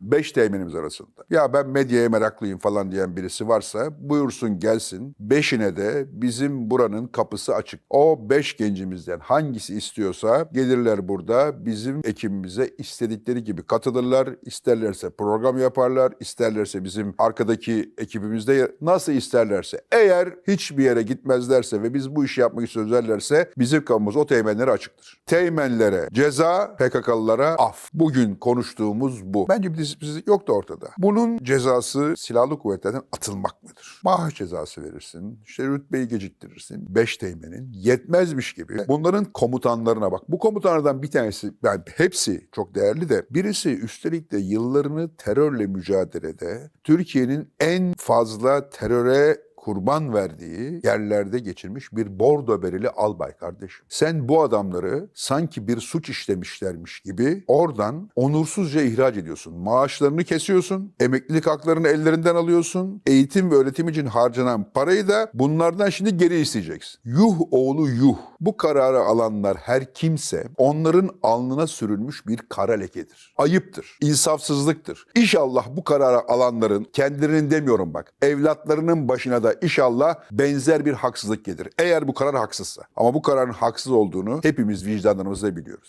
Beş teğmenimiz arasında. Ya ben medyaya meraklıyım falan diyen birisi varsa buyursun gelsin. Beşine de bizim buranın kapısı açık. O beş gencimizden hangisi istiyorsa gelirler burada bizim ekibimize istedikleri gibi katılırlar. İsterlerse program yaparlar. isterlerse bizim arkadaki ekibimizde nasıl isterlerse. Eğer hiçbir yere gitmezlerse ve biz bu işi yapmak sözlerlerse bizim kapımız o teğmenlere açıktır. Teğmenlere ceza, PKK'lılara af. Bugün konuştuğumuz bu. Bence bir disiplinsizlik yok da ortada. Bunun cezası silahlı kuvvetlerden atılmak mıdır? Maaş cezası verirsin, işte rütbeyi geciktirirsin. Beş teğmenin yetmezmiş gibi. Bunların komutanlarına bak. Bu komutanlardan bir tanesi, yani hepsi çok değerli de birisi üstelik de yıllarını terörle mücadelede Türkiye'nin en fazla teröre kurban verdiği yerlerde geçirmiş bir bordo bereli albay kardeşim. Sen bu adamları sanki bir suç işlemişlermiş gibi oradan onursuzca ihraç ediyorsun. Maaşlarını kesiyorsun, emeklilik haklarını ellerinden alıyorsun, eğitim ve öğretim için harcanan parayı da bunlardan şimdi geri isteyeceksin. Yuh oğlu yuh. Bu kararı alanlar her kimse onların alnına sürülmüş bir kara lekedir. Ayıptır, insafsızlıktır. İnşallah bu kararı alanların kendilerinin demiyorum bak, evlatlarının başına da inşallah benzer bir haksızlık gelir. Eğer bu karar haksızsa. Ama bu kararın haksız olduğunu hepimiz vicdanlarımızda biliyoruz.